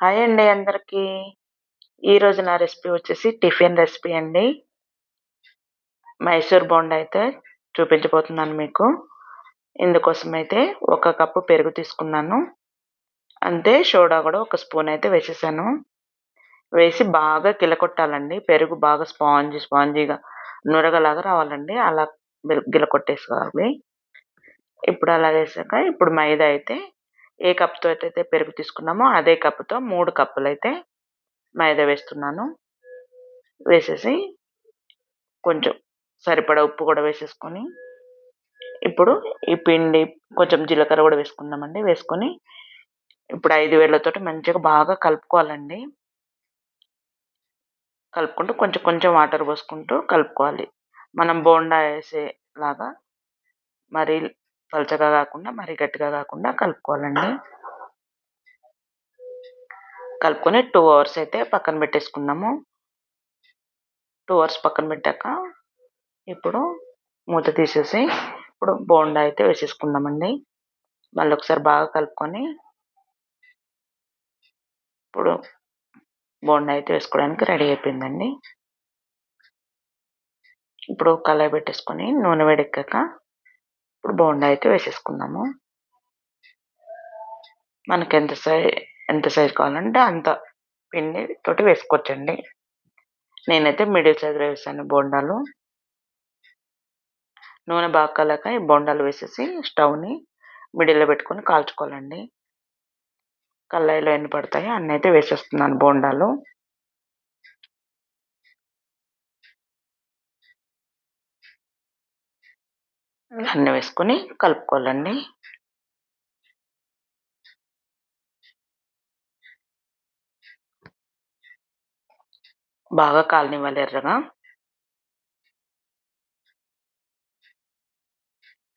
Hi అండి అందరికీ. ఈరోజు నా రెసిపీ వచ్చేసి టిఫిన్ రెసిపీ అండి. మైసూర్ బోండా అయితే చూపించబోతున్నాను మీకు. ఇందుకోసం అయితే ఒక కప్పు పెరుగు తీసుకున్నాను. అంతే సోడా కూడా ఒక స్పూన్ అయితే వేసేసాను. వేసి బాగా గిలకొట్టాలండి. పెరుగు బాగా స్పాంజీ స్పాంజీగా నురగలాగా రావాలండి. అలా గిలకొట్టేసుకోవాలి. ఇప్పుడు అలా వేసాక ఇప్పుడు మైదా అయితే ఏ కప్తో అయితే పెరుగు తీసుకున్నామో అదే కప్పుతో మూడు కప్పులు అయితే మైదా వేస్తున్నాను. వేసేసి కొంచెం సరిపడా ఉప్పు కూడా వేసేసుకొని ఇప్పుడు ఈ పిండి కొంచెం జీలకర్ర కూడా వేసుకుందామండి. వేసుకొని ఇప్పుడు ఐదు వేలతోటి మంచిగా బాగా కలుపుకోవాలండి. కలుపుకుంటూ కొంచెం కొంచెం వాటర్ పోసుకుంటూ కలుపుకోవాలి. మనం బోండా వేసేలాగా మరి పలచగా కాకుండా మరి గట్టిగా కాకుండా కలుపుకోవాలండి. కలుపుకొని టూ అవర్స్ అయితే పక్కన పెట్టేసుకున్నాము టూ అవర్స్ పక్కన పెట్టాక ఇప్పుడు మూత తీసేసి ఇప్పుడు బోండా అయితే వేసేసుకుందామండి. మళ్ళీ ఒకసారి బాగా కలుపుకొని ఇప్పుడు బోండా అయితే వేసుకోవడానికి రెడీ అయిపోయిందండి. ఇప్పుడు కళాయి పెట్టేసుకొని నూనె వేడెక్కాక ఇప్పుడు బోండా అయితే వేసేసుకుందాము. మనకి ఎంత సైజ్ ఎంత సైజ్ కావాలంటే అంత పిండి తోటి వేసుకోవచ్చండి. నేనైతే మిడిల్ సైజులో వేసాను బోండాలు. నూనె బాగా కలక ఈ బోండాలు వేసేసి స్టవ్ని మిడిల్లో పెట్టుకొని కాల్చుకోవాలండి. కళ్ళాయిలో ఎన్ని పడతాయి అన్నీ అయితే వేసేస్తున్నాను బోండాలు. అన్నీ వేసుకొని కలుపుకోవాలండి. బాగా కాలనివ్వాలి ఎర్రగా.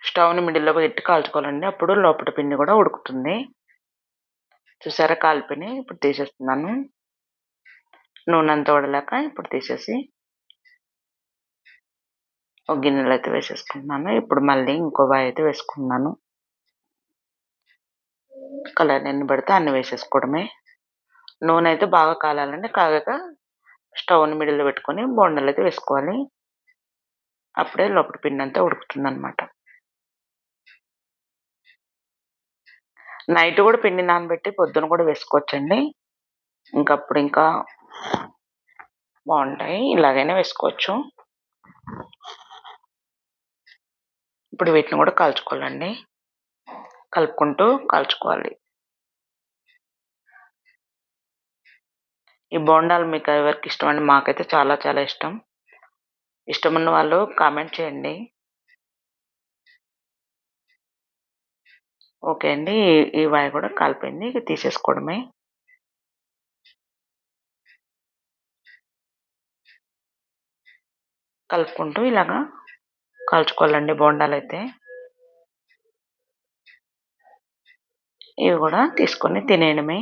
స్టవ్ని మిడిల్లో పెట్టి కాల్చుకోవాలండి. అప్పుడు లోపల పిండి కూడా ఉడుకుతుంది. చూసారా కాల్పిని ఇప్పుడు తీసేస్తున్నాను. నూనె అంతా వడలేక ఇప్పుడు తీసేసి ఒక గిన్నెలో అయితే వేసేసుకున్నాను ఇప్పుడు మళ్ళీ ఇంకో బాయ్ అయితే వేసుకున్నాను కలర్ ఎన్ని పడితే అన్ని వేసేసుకోవడమే. నూనె అయితే బాగా కాలాలండి. కాగాక స్టవ్ని మిడిల్లో పెట్టుకొని బొండలు అయితే వేసుకోవాలి. అప్పుడే లోపల పిండి అంతా ఉడుకుతుంది అనమాట నైట్ కూడా పిండి నానబెట్టి పొద్దున కూడా వేసుకోవచ్చండి. ఇంకప్పుడు ఇంకా బాగుంటాయి. ఇలాగైనా వేసుకోవచ్చు. ఇప్పుడు వీటిని కూడా కాల్చుకోవాలండి. కలుపుకుంటూ కాల్చుకోవాలి. ఈ బోండాలు మీకు ఎవరికి ఇష్టం అండి? మాకైతే చాలా చాలా ఇష్టం. ఇష్టం ఉన్న వాళ్ళు కామెంట్ చేయండి. ఓకే అండి. ఈ వాయి కూడా కాలిపోయింది. ఇక తీసేసుకోవడమే. కలుపుకుంటూ ఇలాగా కాల్చుకోవాలండి బోండాలు అయితే ఇవి కూడా తీసుకొని తినేయడమే.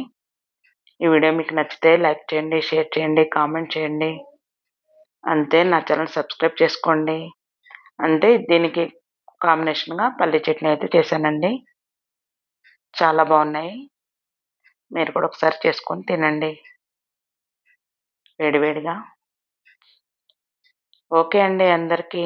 ఈ వీడియో మీకు నచ్చితే లైక్ చేయండి షేర్ చేయండి కామెంట్ చేయండి. అంతే నా ఛానల్ సబ్స్క్రైబ్ చేసుకోండి. అంతే దీనికి కాంబినేషన్గా పల్లి చట్నీ అయితే చేశానండి. చాలా బాగున్నాయి. మీరు కూడా ఒకసారి చేసుకొని తినండి. వేడివేడిగా. ఓకే అండి అందరికీ.